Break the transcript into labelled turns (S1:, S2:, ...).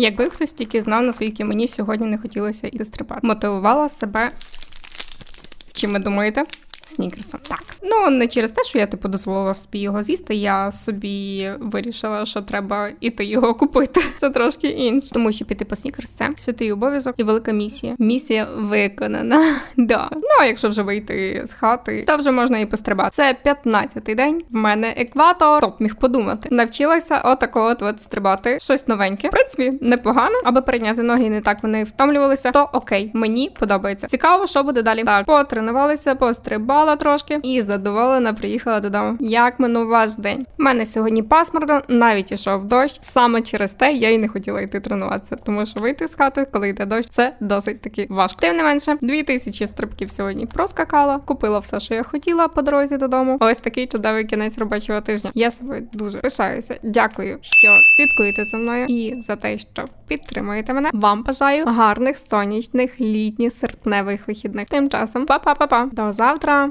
S1: Якби хтось тільки знав, наскільки мені сьогодні не хотілося іти стрибати. Мотивувала себе. Чим ви думаєте? Снікерсом. Так. Ну, не через те, що я типу дозволила собі його з'їсти. Я собі вирішила, що треба іти його купити. Це трошки інше. Тому що піти по снікерс це святий обов'язок і велика місія. Місія виконана. Да. Ну, а якщо вже вийти з хати, то вже можна і пострибати. Це 15-й день. В мене екватор. Хто б міг подумати. Навчилася отакого от, стрибати. Щось новеньке. В принципі, непогано, аби прийняти ноги і не так вони втомлювалися. То окей, мені подобається. Цікаво, що буде далі. Так, потренувалися, пострибала трошки і задоволена приїхала додому. Як минув ваш день? У мене сьогодні пасмурно, навіть ішов дощ. Саме через те я й не хотіла йти тренуватися, тому що вийти з хати, коли йде дощ, це досить таки важко. Тим не менше, 2000 стрибків сьогодні проскакала, купила все, що я хотіла по дорозі додому. Ось такий чудовий кінець робочого тижня. Я собою дуже пишаюся. Дякую, що слідкуєте за мною і за те, що підтримуєте мене. Вам бажаю гарних сонячних літніх серпневих вихідних. Тим часом, па-па-па-па. До завтра.